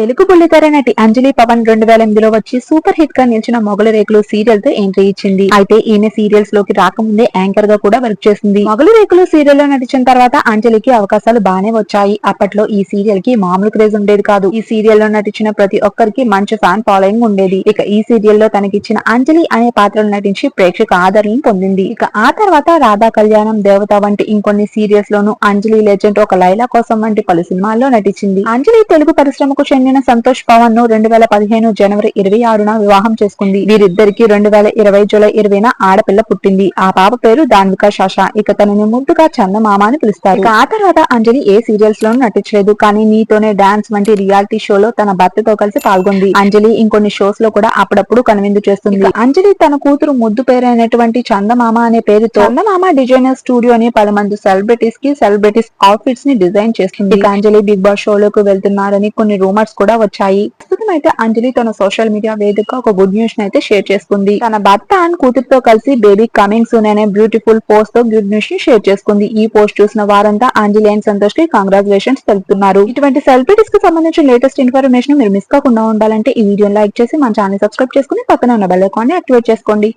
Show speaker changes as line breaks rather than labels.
తెలుగు బుల్లితెర నటి అంజలి పవన్ రెండు వేల ఎనిమిదిలో వచ్చి సూపర్ హిట్ గా నిలిచిన మొగలు రేకులు సీరియల్ తో ఎంట్రీ ఇచ్చింది అయితే ఈమె సీరియల్స్ లోకి రాకముందే యాంకర్ గా కూడా వర్క్ చేసింది మొగలు రేకులు సీరియల్ లో నటించిన తర్వాత అంజలికి అవకాశాలు బానే వచ్చాయి అప్పట్లో ఈ సీరియల్ కి మామూలు క్రేజ్ ఉండేది కాదు ఈ సీరియల్ లో నటించిన ప్రతి ఒక్కరికి మంచి ఫ్యాన్ ఫాలోయింగ్ ఉండేది ఇక ఈ సీరియల్ లో తనకిచ్చిన అంజలి అనే పాత్రలు నటించి ప్రేక్షక ఆదరణ పొందింది ఇక ఆ తర్వాత రాధా కళ్యాణం దేవత వంటి ఇంకొన్ని సీరియల్స్ లోను అంజలి లెజెండ్ ఒక లైలా కోసం వంటి పలు సినిమాల్లో నటించింది అంజలి తెలుగు పరిశ్రమకు చెంది కన్యన సంతోష్ పవన్ ను రెండు వేల పదిహేను జనవరి ఇరవై ఆరున వివాహం చేసుకుంది వీరిద్దరికి రెండు వేల ఇరవై జూలై ఇరవైన ఆడపిల్ల పుట్టింది ఆ పాప పేరు దాన్విక శాష ఇక తనని ముద్దుగా చందమామ అని పిలుస్తారు ఆ తర్వాత అంజలి ఏ సీరియల్స్ లోనూ నటించలేదు కానీ నీతోనే డాన్స్ వంటి రియాలిటీ షోలో తన భర్తతో కలిసి పాల్గొంది అంజలి ఇంకొన్ని షోస్ లో కూడా అప్పుడప్పుడు కనువిందు చేస్తుంది అంజలి తన కూతురు ముద్దు పేరైనటువంటి చందమామ అనే పేరుతో చందమామ డిజైనర్ అని పలు మంది సెలబ్రిటీస్ కి సెలబ్రిటీస్ అవుట్ఫిట్స్ ని డిజైన్ చేస్తుంది అంజలి బిగ్ బాస్ షోలోకి వెళ్తున్నారని కొన్ని రూమర్స్ కూడా వచ్చాయి ప్రస్తుతం అయితే అంజలి తన సోషల్ మీడియా వేదిక ఒక గుడ్ న్యూస్ అయితే షేర్ చేసుకుంది తన భర్త అండ్ కూతురుతో కలిసి బేబీ కమింగ్ సూన్ అనే బ్యూటిఫుల్ పోస్ట్ తో గుడ్ న్యూస్ ని షేర్ చేసుకుంది ఈ పోస్ట్ చూసిన వారంతా అంజలి అండ్ సంతోష్ కి కంగ్రాచులేషన్స్ తెలుపుతున్నారు ఇటువంటి సెలబ్రిటీస్ కి సంబంధించిన లేటెస్ట్ ఇన్ఫర్మేషన్ మీరు మిస్ కాకుండా ఉండాలంటే ఈ వీడియో లైక్ చేసి మన ఛానల్ సబ్స్క్రైబ్ చేసుకుని పక్కన ఉన్న బెల్ ఐకాన్ యాక్టివేట్ చేసుకోండి